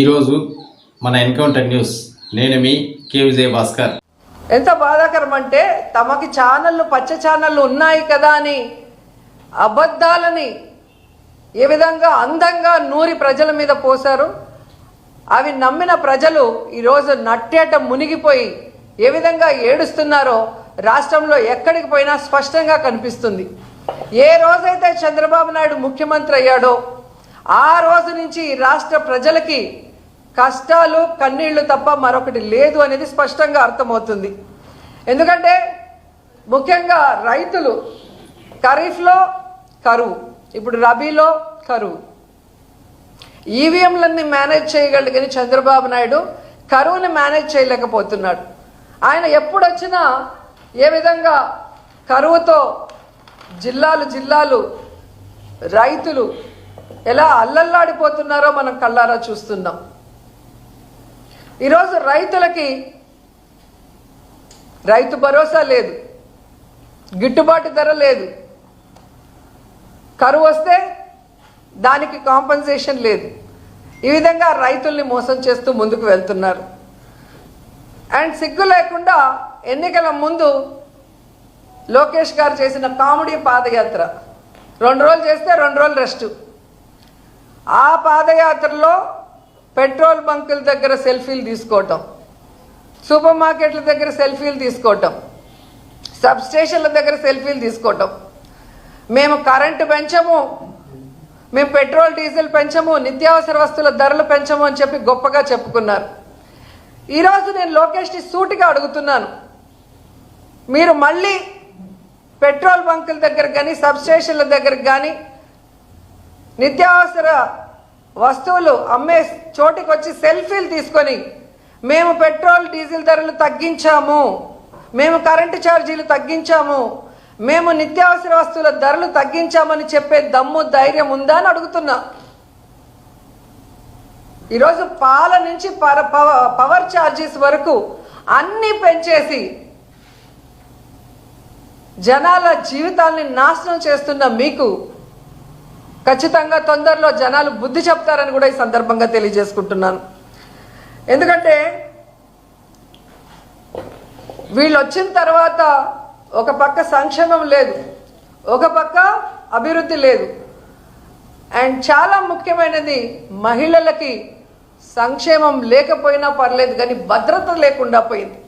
ఈరోజు మన encounter news. నేను మీ కే విజయ భాస్కర్. ఎంత బాధాకరం అంటే తమకి ఛానళ్ళు పచ్చ ఛానళ్ళు ఉన్నాయి కదా అని అబద్ధాలని ఏ విధంగా అందంగా నూరి ప్రజల మీద పోశారు. అవి నమ్మిన ప్రజలు ఈరోజు నట్టేట మునిగిపోయి ఏ విధంగా ఏడుస్తున్నారో రాష్ట్రంలో ఎక్కడికి పోయినా స్పష్టంగా కనిపిస్తుంది. ఏ రోజైతే చంద్రబాబు నాయుడు ముఖ్యమంత్రి అయ్యాడో ఆ రోజు నుంచి ఈ రాష్ట్ర ప్రజలకి కష్టాలు కన్నీళ్ళు తప్ప మరొకటి లేదు అనేది స్పష్టంగా అర్థమవుతుంది. ఎందుకంటే ముఖ్యంగా రైతులు ఖరీఫ్లో కరువు ఇప్పుడు రబీలో కరువు. ఈవీఎంలన్నీ మేనేజ్ చేయగలిగిన చంద్రబాబు నాయుడు కరువుని మేనేజ్ చేయలేకపోతున్నాడు. ఆయన ఎప్పుడొచ్చినా ఏ విధంగా కరువుతో జిల్లాలు జిల్లాలు రైతులు ఎలా అల్లల్లాడిపోతున్నారో మనం కళ్ళారా చూస్తున్నాం. ఈరోజు రైతులకి రైతు భరోసా లేదు. గిట్టుబాటు ధర లేదు. కరువు వస్తే దానికి కాంపన్సేషన్ లేదు. ఈ విధంగా రైతుల్ని మోసం చేస్తూ ముందుకు వెళ్తున్నారు. అండ్ సిగ్గు లేకుండా ఎన్నికల ముందు లోకేష్ గారు చేసిన కామెడీ పాదయాత్ర. రెండు రోజులు చేస్తే రెండు రోజులు రెస్ట్. ఆ పాదయాత్రలో పెట్రోల్ బంకుల దగ్గర సెల్ఫీలు తీసుకోవటం సూపర్ మార్కెట్ల దగ్గర సెల్ఫీలు తీసుకోవటం సబ్ స్టేషన్ల దగ్గర సెల్ఫీలు తీసుకోవటం. మేము కరెంటు పెంచము మేము పెట్రోల్ డీజిల్ పెంచము నిత్యావసర వస్తువుల ధరలు పెంచము అని చెప్పి గొప్పగా చెప్పుకున్నారు. ఈరోజు నేను లోకేష్ని సూటిగా అడుగుతున్నాను. మీరు మళ్ళీ పెట్రోల్ బంకుల దగ్గర కానీ సబ్ స్టేషన్ల దగ్గర కానీ నిత్యావసర వస్తువులు అమ్మే చోటికి వచ్చి సెల్ఫీలు తీసుకొని మేము పెట్రోల్ డీజిల్ ధరలు తగ్గించాము. మేము కరెంటు ఛార్జీలు తగ్గించాము. మేము నిత్యావసర వస్తువుల ధరలు తగ్గించామని చెప్పే దమ్ము ధైర్యం ఉందా అని అడుగుతున్నా. ఈరోజు పాల నుంచి పవ- పవర్ ఛార్జెస్ వరకు అన్నీ పెంచేసి జనాల జీవితాల్ని నాశనం చేస్తున్న మీకు ఖచ్చితంగా తొందరలో జనాలు బుద్ధి చెప్తారని కూడా ఈ సందర్భంగా తెలియజేసుకుంటున్నాను. ఎందుకంటే వీళ్ళు వచ్చిన తర్వాత ఒక పక్క సంక్షేమం లేదు ఒక పక్క అభివృద్ధి లేదు. అండ్ చాలా ముఖ్యమైనది మహిళలకి సంక్షేమం లేకపోయినా పర్లేదు కానీ భద్రత లేకుండా పోయింది.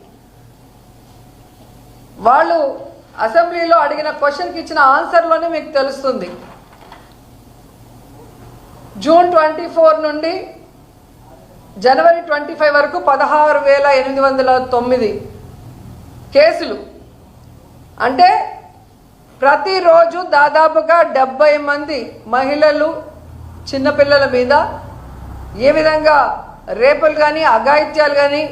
వాళ్ళు అసెంబ్లీలో అడిగిన క్వశ్చన్కి ఇచ్చిన ఆన్సర్లోనే మీకు తెలుస్తుంది. జూన్ ట్వంటీ ఫోర్ నుండి జనవరి ట్వంటీ ఫైవ్ వరకు పదహారు వేల ఎనిమిది వందల తొమ్మిది కేసులు. అంటే ప్రతిరోజు దాదాపుగా డెబ్బై మంది మహిళలు చిన్నపిల్లల మీద ఏ విధంగా రేపులు కానీ అఘాయిత్యాలు కానీ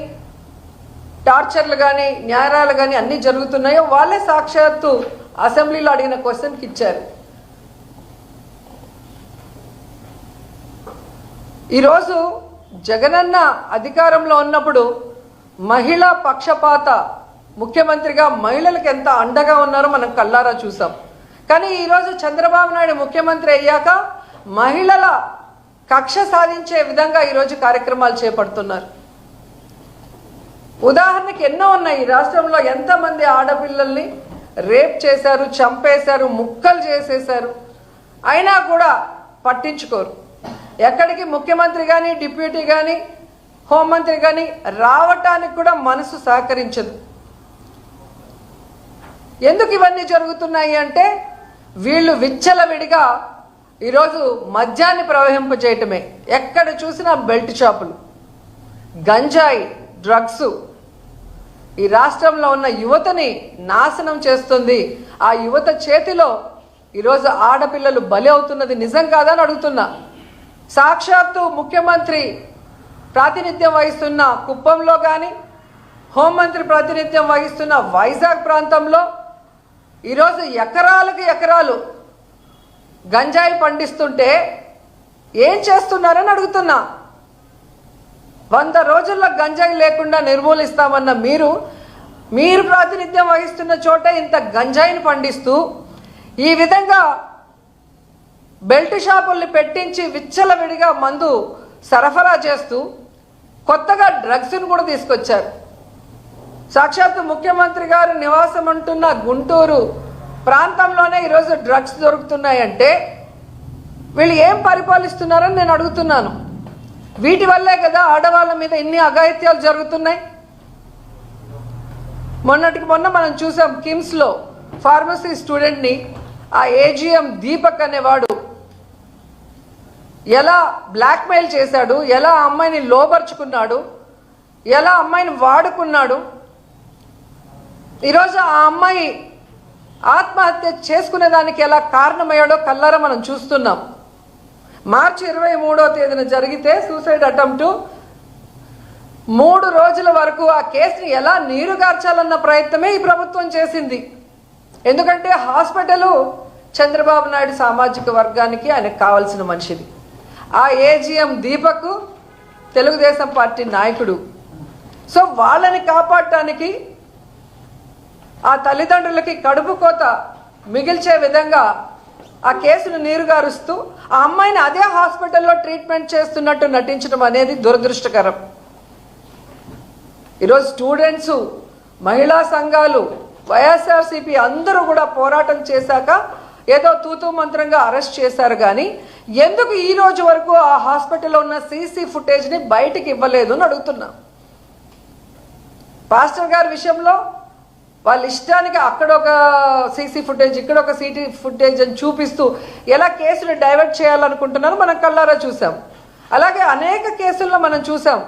టార్చర్లు కానీ న్యాయాలు కానీ అన్నీ జరుగుతున్నాయో వాళ్ళే సాక్షాత్తు అసెంబ్లీలో అడిగిన క్వశ్చన్కి ఇచ్చారు. ఈరోజు జగనన్న అధికారంలో ఉన్నప్పుడు మహిళా పక్షపాత ముఖ్యమంత్రిగా మహిళలకు ఎంత అండగా ఉన్నారో మనం కల్లారా చూసాం. కానీ ఈరోజు చంద్రబాబు నాయుడు ముఖ్యమంత్రి అయ్యాక మహిళల కక్ష సాధించే విధంగా ఈరోజు కార్యక్రమాలు చేపడుతున్నారు. ఉదాహరణకి ఎన్నో ఉన్నాయి. ఈ రాష్ట్రంలో ఎంతమంది ఆడపిల్లల్ని రేప్ చేశారు చంపేశారు ముక్కలు చేసేశారు. అయినా కూడా పట్టించుకోరు. ఎక్కడికి ముఖ్యమంత్రి కానీ డిప్యూటీ కానీ హోంమంత్రి కానీ రావటానికి కూడా మనసు సహకరించదు. ఎందుకు ఇవన్నీ జరుగుతున్నాయి అంటే వీళ్ళు విచ్చలవిడిగా ఈరోజు మద్యాన్ని ప్రవహింపజేయటమే ఎక్కడ చూసినా బెల్ట్ షాపులు గంజాయి డ్రగ్స్. ఈ రాష్ట్రంలో ఉన్న యువతని నాశనం చేస్తుంది. ఆ యువత చేతిలో ఈరోజు ఆడపిల్లలు బలి అవుతున్నది నిజం కాదని అడుగుతున్నా. సాక్షాత్తు ముఖ్యమంత్రి ప్రాతినిధ్యం వహిస్తున్న కుప్పంలో కానీ హోంమంత్రి ప్రాతినిధ్యం వహిస్తున్న వైజాగ్ ప్రాంతంలో ఈరోజు ఎకరాలకు ఎకరాలు గంజాయి పండిస్తుంటే ఏం చేస్తున్నారని అడుగుతున్నా. వంద రోజుల్లో గంజాయి లేకుండా నిర్మూలిస్తామన్న మీరు మీరు ప్రాతినిధ్యం వహిస్తున్న చోట ఇంత గంజాయిని పండిస్తూ ఈ విధంగా బెల్ట్ షాపుల్ని పెట్టించి విచ్చలవిడిగా మందు సరఫరా చేస్తూ కొత్తగా డ్రగ్స్ను కూడా తీసుకొచ్చారు. సాక్షాత్తు ముఖ్యమంత్రి గారు నివాసం అంటున్న గుంటూరు ప్రాంతంలోనే ఈరోజు డ్రగ్స్ దొరుకుతున్నాయంటే వీళ్ళు ఏం పరిపాలిస్తున్నారని నేను అడుగుతున్నాను. వీటి వల్లే కదా ఆడవాళ్ళ మీద ఇన్ని అఘాయిత్యాలు జరుగుతున్నాయి. మొన్నటికి మొన్న మనం చూసాం కిమ్స్లో ఫార్మసీ స్టూడెంట్ని ఆ ఏజిఎం దీపక్ అనేవాడు ఎలా బ్లాక్మెయిల్ చేశాడు ఎలా అమ్మాయిని లోపరుచుకున్నాడు ఎలా అమ్మాయిని వాడుకున్నాడు. ఈరోజు ఆ అమ్మాయి ఆత్మహత్య చేసుకునేదానికి ఎలా కారణమయ్యాడో కల్లారా మనం చూస్తున్నాం. మార్చి ఇరవై మూడో తేదీన జరిగితే సూసైడ్ అటెంప్ట్ మూడు రోజుల వరకు ఆ కేసుని ఎలా నీరుగార్చాలన్న ప్రయత్నమే ఈ ప్రభుత్వం చేసింది. ఎందుకంటే హాస్పిటల్ చంద్రబాబు నాయుడు సామాజిక వర్గానికి ఆయనకు కావాల్సిన మనిషిది. ఆ ఏజిఎం దీపక్ తెలుగుదేశం పార్టీ నాయకుడు. సో వాళ్ళని కాపాడటానికి ఆ తల్లిదండ్రులకి కడుపు కోత మిగిల్చే విధంగా ఆ కేసును నీరుగారుస్తూ ఆ అమ్మాయిని అదే హాస్పిటల్లో ట్రీట్మెంట్ చేస్తున్నట్టు నటించడం అనేది దురదృష్టకరం. ఈరోజు స్టూడెంట్స్ మహిళా సంఘాలు వైఎస్ఆర్సీపీ అందరూ కూడా పోరాటం చేశాక ఏదో తూతూ మంత్రంగా అరెస్ట్ చేశారు కానీ ఎందుకు ఈ రోజు వరకు ఆ హాస్పిటల్లో ఉన్న సీసీ ఫుటేజ్ని బయటికి ఇవ్వలేదు అని అడుగుతున్నాం. పాస్టర్ గారి విషయంలో వాళ్ళ ఇష్టానికి అక్కడ ఒక సీసీ ఫుటేజ్ ఇక్కడ ఒక సీటీ ఫుటేజ్ అని చూపిస్తూ ఎలా కేసులు డైవర్ట్ చేయాలనుకుంటున్నారో మనం కళ్ళారా చూసాం అలాగే అనేక కేసుల్లో మనం చూసాం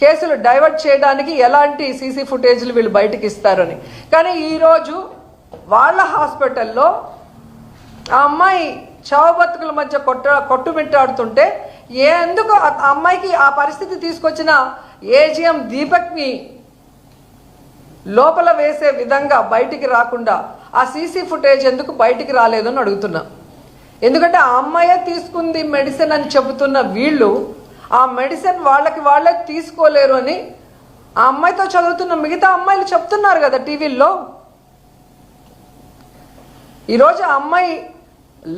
కేసులు డైవర్ట్ చేయడానికి ఎలాంటి సీసీ ఫుటేజ్లు వీళ్ళు బయటకు ఇస్తారని. కానీ ఈరోజు వాళ్ళ హాస్పిటల్లో ఆ అమ్మాయి చావు బతుకుల మధ్య కొట్ట కొట్టుమిట్టాడుతుంటే ఏ ఎందుకు ఆ అమ్మాయికి ఆ పరిస్థితి తీసుకొచ్చిన ఏజిఎం దీపక్ని లోపల వేసే విధంగా బయటికి రాకుండా ఆ సీసీ ఫుటేజ్ ఎందుకు బయటికి రాలేదు అని అడుగుతున్నా. ఎందుకంటే ఆ అమ్మాయే తీసుకుంది మెడిసిన్ అని చెబుతున్న వీళ్ళు ఆ మెడిసిన్ వాళ్ళకి వాళ్ళే తీసుకోలేరు అని ఆ అమ్మాయితో చదువుతున్న మిగతా అమ్మాయిలు చెప్తున్నారు కదా టీవీల్లో. ఈరోజు ఆ అమ్మాయి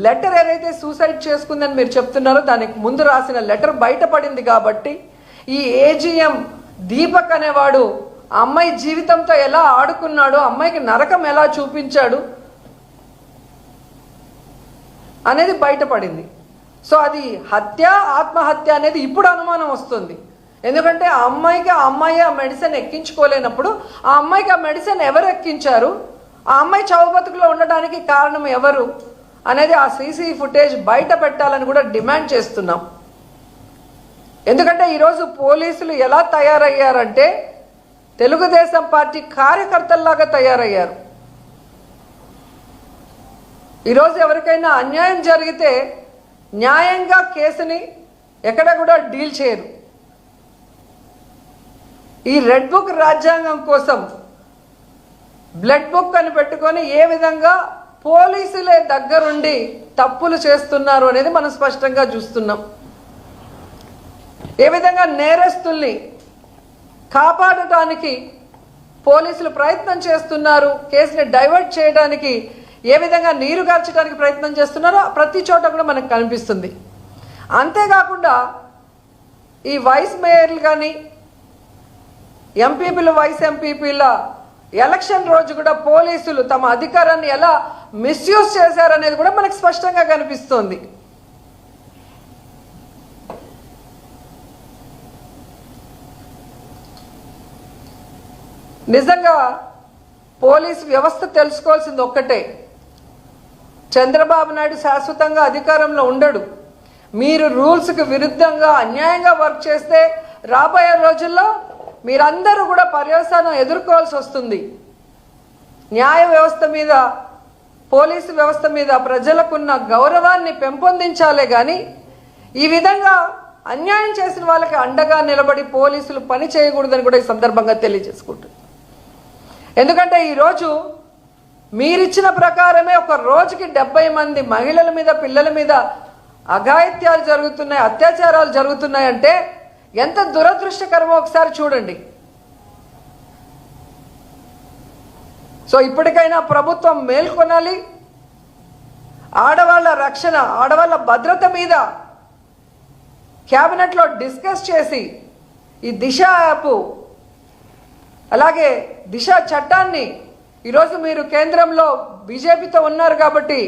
లెటర్ ఏదైతే సూసైడ్ చేసుకుందని మీరు చెప్తున్నారో దానికి ముందు రాసిన లెటర్ బయటపడింది కాబట్టి ఈ ఏజిఎం దీపక్ అనేవాడు అమ్మాయి జీవితంతో ఎలా ఆడుకున్నాడు ఆ అమ్మాయికి నరకం ఎలా చూపించాడు అనేది బయటపడింది. సో అది హత్య ఆత్మహత్య అనేది ఇప్పుడు అనుమానం వస్తుంది. ఎందుకంటే ఆ అమ్మాయికి ఆ అమ్మాయి ఆ మెడిసిన్ ఎక్కించుకోలేనప్పుడు ఆ అమ్మాయికి ఆ మెడిసిన్ ఎవరు ఎక్కించారు? ఆ అమ్మాయి చౌబతుకులో ఉండడానికి కారణం ఎవరు అనేది ఆ సీసీ ఫుటేజ్ బయట పెట్టాలని కూడా డిమాండ్ చేస్తున్నాం. ఎందుకంటే ఈరోజు పోలీసులు ఎలా తయారయ్యారంటే తెలుగుదేశం పార్టీ కార్యకర్తల్లాగా తయారయ్యారు. ఈరోజు ఎవరికైనా అన్యాయం జరిగితే న్యాయంగా కేసుని ఎక్కడ కూడా డీల్ చేయరు. ఈ రెడ్ బుక్ రాజ్యాంగం కోసం బ్లడ్ బుక్ అని పెట్టుకొని ఏ విధంగా పోలీసులే దగ్గరుండి తప్పులు చేస్తున్నారు అనేది మనం స్పష్టంగా చూస్తున్నాం. ఏ విధంగా నేరస్తుల్ని కాపాడటానికి పోలీసులు ప్రయత్నం చేస్తున్నారు కేసుని డైవర్ట్ చేయడానికి ఏ విధంగా నీరు గార్చడానికి ప్రయత్నం చేస్తున్నారో ప్రతి చోట కూడా మనకు కనిపిస్తుంది. అంతేకాకుండా ఈ వైస్ మేయర్లు కానీ ఎంపీపీలు వైస్ ఎంపీపీల ఎలక్షన్ రోజు కూడా పోలీసులు తమ అధికారాన్ని ఎలా మిస్యూజ్ చేశారనేది కూడా మనకు స్పష్టంగా కనిపిస్తోంది. నిజంగా పోలీస్ వ్యవస్థ తెలుసుకోవాల్సింది ఒక్కటే. చంద్రబాబు నాయుడు శాశ్వతంగా అధికారంలో ఉండడు. మీరు రూల్స్కి విరుద్ధంగా అన్యాయంగా వర్క్ చేస్తే రాబోయే రోజుల్లో మీరందరూ కూడా పర్యవసానం ఎదుర్కోవాల్సి వస్తుంది. న్యాయ వ్యవస్థ మీద పోలీసు వ్యవస్థ మీద ప్రజలకున్న గౌరవాన్ని పెంపొందించాలే కానీ ఈ విధంగా అన్యాయం చేసిన వాళ్ళకి అండగా నిలబడి పోలీసులు పని చేయకూడదని కూడా ఈ సందర్భంగా తెలియజేసుకుంటుంది ఎందుకంటే ఈరోజు మీరిచ్చిన ప్రకారమే ఒక రోజుకి డెబ్బై మంది మహిళల మీద పిల్లల మీద అఘాయిత్యాలు జరుగుతున్నాయి అత్యాచారాలు జరుగుతున్నాయంటే ఎంత దురదృష్టకరమో ఒకసారి చూడండి. సో ఇప్పటికైనా ప్రభుత్వం మేల్కొనాలి ఆడవాళ్ళ రక్షణ ఆడవాళ్ళ భద్రత మీద క్యాబినెట్లో డిస్కస్ చేసి ఈ దిశ యాప్ అలాగే దిశ చట్టాన్ని ఈరోజు మీరు కేంద్రంలో బీజేపీతో ఉన్నారు కాబట్టి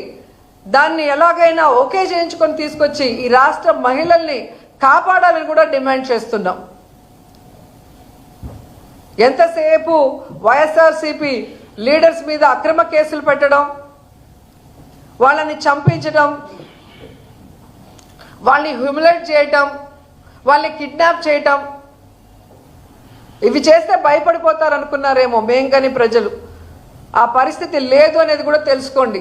దాన్ని ఎలాగైనా ఓకే చేయించుకొని తీసుకొచ్చి ఈ రాష్ట్ర మహిళల్ని కాపాడాలని కూడా డిమాండ్ చేస్తున్నాం. ఎంతసేపు వైఎస్ఆర్సీపీ లీడర్స్ మీద అక్రమ కేసులు పెట్టడం వాళ్ళని చంపించడం వాళ్ళని హ్యూమిలేట్ చేయటం వాళ్ళని కిడ్నాప్ చేయటం ఇవి చేస్తే భయపడిపోతారు అనుకున్నారేమో మేం కానీ ప్రజలు. ఆ పరిస్థితి లేదు అనేది కూడా తెలుసుకోండి.